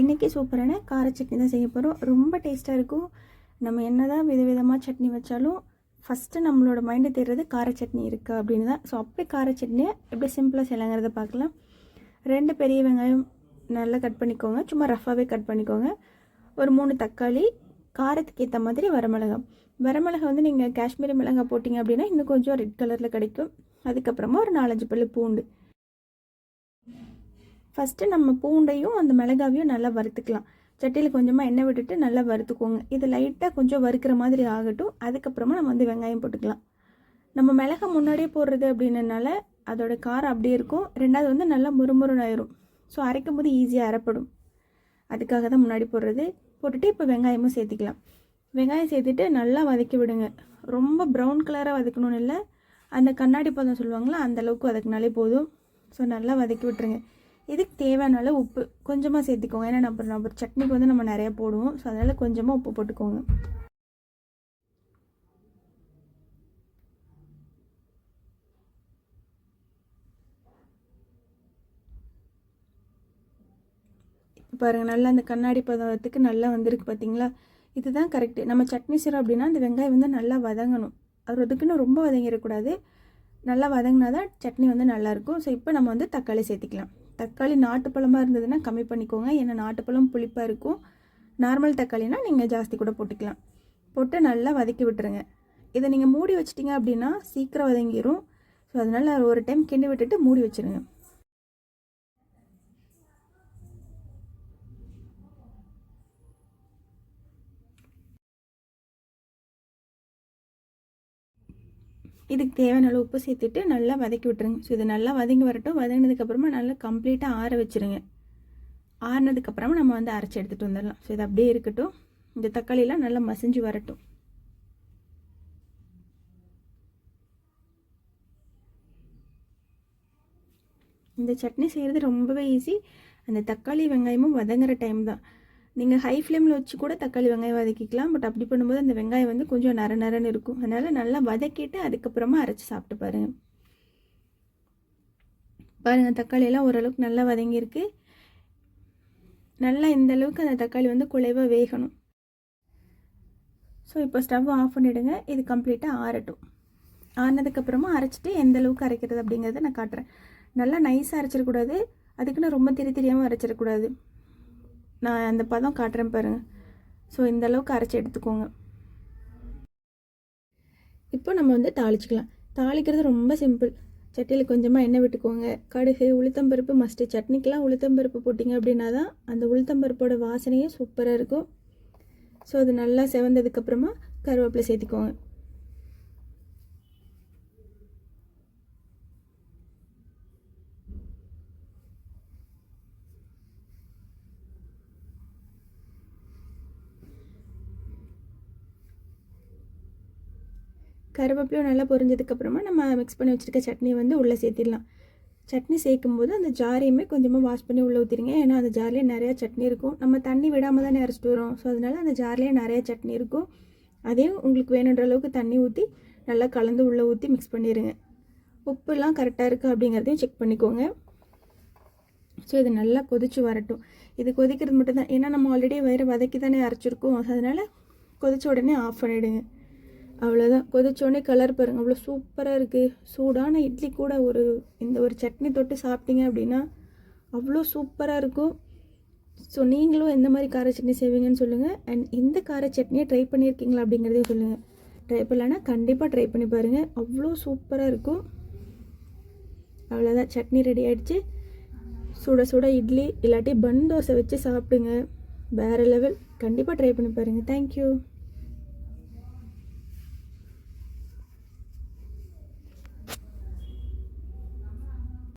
இன்றைக்கி சூப்பரான கார சட்னி தான் செய்ய போகிறோம் ரொம்ப டேஸ்ட்டாக இருக்கும். நம்ம என்ன தான் விதவிதமாக சட்னி வச்சாலும் ஃபஸ்ட்டு நம்மளோட மைண்டு தெரிகிறது கார சட்னி இருக்குது அப்படின்னு தான். ஸோ அப்படியே கார சட்னியை எப்படி சிம்பிளாக செய்யலாங்கிறத பார்க்கலாம். ரெண்டு பெரிய வெங்காயம் நல்லா கட் பண்ணிக்கோங்க. சும்மா ரஃபாகவே கட் பண்ணிக்கோங்க. ஒரு மூணு தக்காளி காரத்துக்கு ஏற்ற மாதிரி வரமிளகா வரமிளகா வந்து நீங்கள் காஷ்மீரி மிளகாய் போட்டிங்க அப்படின்னா இன்னும் கொஞ்சம் ரெட் கலரில் கிடைக்கும். அதுக்கப்புறமா ஒரு நாலஞ்சு பல்லு பூண்டு. ஃபஸ்ட்டு நம்ம பூண்டையும் அந்த மிளகாவையும் நல்லா வறுத்துக்கலாம். சட்டியில் கொஞ்சமாக எண்ணெய் விட்டுட்டு நல்லா வறுத்துக்கோங்க. இது லைட்டாக கொஞ்சம் வறுக்கிற மாதிரி ஆகட்டும். அதுக்கப்புறமா நம்ம வந்து வெங்காயம் போட்டுக்கலாம். நம்ம மிளகா முன்னாடியே போடுறது அப்படின்னனால அதோட காரம் அப்படியே இருக்கும். ரெண்டாவது வந்து நல்லா முறுமுறுனாயிரும் ஸோ அரைக்கும் போது ஈஸியாக அரைப்படும். அதுக்காக தான் முன்னாடி போடுறது. போட்டுட்டு இப்போ வெங்காயமும் சேர்த்திக்கலாம். வெங்காயம் சேர்த்துட்டு நல்லா வதக்கி விடுங்க. ரொம்ப ப்ரௌன் கலராக வதக்கணும்னு இல்லை. அந்த கண்ணாடி பதம் சொல்லுவாங்களா அந்தளவுக்கு வதக்கினாலே போதும். ஸோ நல்லா வதக்கி விட்டுருங்க. இதுக்கு தேவையான அளவு உப்பு கொஞ்சமாக சேர்த்துக்கோங்க. ஏன்னா நம்ம நம்ம சட்னிக்கு வந்து நம்ம நிறைய போடுவோம். ஸோ அதனால் கொஞ்சமாக உப்பு போட்டுக்கோங்க. இப்போ பாருங்கள் நல்லா அந்த கண்ணாடி பதத்துக்கு நல்லா வந்திருக்கு பார்த்தீங்களா இதுதான் கரெக்டு நம்ம சட்னி செய்கிறோம் அப்படின்னா அந்த வெங்காயம் வந்து நல்லா வதங்கணும். அது அதுக்குன்னு ரொம்ப வதங்கிடக்கூடாது. நல்லா வதங்கினா தான் சட்னி வந்து நல்லாயிருக்கும் ஸோ இப்போ நம்ம வந்து தக்காளி சேர்த்திக்கலாம். தக்காளி நாட்டுப்பழமாக இருந்ததுன்னா கம்மி பண்ணிக்கோங்க. ஏன்னா நாட்டுப்பழம் புளிப்பாக இருக்கும். நார்மல் தக்காளினா நீங்கள் ஜாஸ்தி கூட போட்டுக்கலாம். போட்டு நல்லா வதக்கி விட்டுருங்க. இதை நீங்கள் மூடி வச்சிட்டிங்க அப்படின்னா சீக்கிரம் வதங்கிடும் ஸோ அதனால் ஒரு டைம் கிண்டி விட்டுட்டு மூடி வச்சுருங்க. இதுக்கு தேவையான அளவு உப்பு சேர்த்துட்டு நல்லா வதக்கி விட்டுருங்க. ஸோ இது நல்லா வதங்கி வரட்டும். வதங்கினதுக்கப்புறமா நல்லா கம்ப்ளீட்டாக ஆற வச்சுருங்க. ஆறினதுக்கப்புறமா நம்ம வந்து அரைச்சி எடுத்துகிட்டு வந்துடலாம். ஸோ இது அப்படியே இருக்கட்டும். இந்த தக்காளியெலாம் நல்லா மசிஞ்சு வரட்டும். இந்த சட்னி செய்கிறது ரொம்பவே ஈஸி அந்த தக்காளி வெங்காயமும் வதங்குற டைம் தான். நீங்கள் ஹை ஃப்ளேமில் வச்சு கூட தக்காளி வெங்காயம் வதக்கிக்கலாம். பட் அப்படி பண்ணும்போது அந்த வெங்காயம் வந்து கொஞ்சம் நர நரன்னு இருக்கும். அதனால் நல்லா வதக்கிட்டு அதுக்கப்புறமா அரைச்சி சாப்பிட்டு பாருங்கள் பாருங்கள் தக்காளியெல்லாம் ஓரளவுக்கு நல்லா வதங்கியிருக்கு. நல்லா இந்த அளவுக்கு அந்த தக்காளி வந்து குலைவாக வேகணும். ஸோ இப்போ ஸ்டவ் ஆஃப் பண்ணிவிடுங்க இது கம்ப்ளீட்டாக ஆறட்டும். ஆறினதுக்கப்புறமா அரைச்சிட்டு எந்த அளவுக்கு அரைக்கிறது அப்படிங்கிறத நான் காட்டுறேன். நல்லா நைஸாக அரைச்சிடக்கூடாது. அதுக்குன்னு ரொம்ப திரி தெரியாமல் அரைச்சிடக்கூடாது. நான் அந்த பதம் காட்டுறேன் பாருங்கள் ஸோ இந்த அளவுக்கு அரைச்சி எடுத்துக்கோங்க. இப்போ நம்ம வந்து தாளிச்சிக்கலாம். தாளிக்கிறது ரொம்ப சிம்பிள் சட்டியில் கொஞ்சமாக எண்ணெய் விட்டுக்கோங்க. கடுகு உளுத்தம்பருப்பு மஸ்ட்டு சட்னிக்கெலாம் உளுத்தம்பருப்பு போட்டிங்க அப்படின்னா தான் அந்த உளுத்தம்பருப்போட வாசனையும் சூப்பராக இருக்கும். ஸோ அது நல்லா செவந்ததுக்கப்புறமா கருவேப்பிலை சேர்த்துக்கோங்க. கருவேப்பிலையும் நல்லா பொரிஞ்சதுக்கப்புறமா நம்ம மிக்ஸ் பண்ணி வச்சுருக்க சட்னியை வந்து உள்ளே சேர்த்திடலாம். சட்னி சேர்க்கும் போது அந்த ஜாரையுமே கொஞ்சமாக வாஷ் பண்ணி உள்ளே ஊற்றிடுங்க ஏன்னா அந்த ஜார்லேயே நிறையா சட்னி இருக்கும். நம்ம தண்ணி விடாமல் தானே அரைச்சிட்டு வரோம். ஸோ அதனால் அந்த ஜார்லேயே நிறையா சட்னி இருக்கும். அதையும் உங்களுக்கு வேணுன்ற அளவுக்கு தண்ணி ஊற்றி நல்லா கலந்து உள்ளே ஊற்றி மிக்ஸ் பண்ணிடுங்க உப்புலாம் கரெக்டாக இருக்குது அப்படிங்கிறதையும் செக் பண்ணிக்கோங்க. ஸோ இது நல்லா கொதித்து வரட்டும். இது கொதிக்கிறது மட்டும்தான். ஏன்னா நம்ம ஆல்ரெடி வேறு வதக்கி தானே அரைச்சிருக்கோம். அதனால் கொதித்த உடனே ஆஃப் பண்ணிவிடுங்க அவ்வளோதான் கொதிச்சோடனே கலர் பாருங்கள் அவ்வளோ சூப்பராக இருக்குது சூடான இட்லி கூட ஒரு இந்த ஒரு சட்னி தொட்டு சாப்பிட்டீங்க அப்படின்னா அவ்வளோ சூப்பராக இருக்கும். ஸோ நீங்களும் எந்த மாதிரி கார சட்னி செய்வீங்கன்னு சொல்லுங்கள் அண்ட் இந்த கார சட்னியை ட்ரை பண்ணியிருக்கீங்களா அப்படிங்கிறதையும் சொல்லுங்கள் ட்ரை பண்ணலன்னா கண்டிப்பாக ட்ரை பண்ணி பாருங்கள் அவ்வளோ சூப்பராக இருக்கும். அவ்வளோதான் சட்னி ரெடி ஆகிடுச்சு சுட சுட இட்லி இல்லாட்டி பன் தோசை வச்சு சாப்பிடுங்க. வேறு லெவல் கண்டிப்பாக ட்ரை பண்ணி பாருங்கள் தேங்க்யூ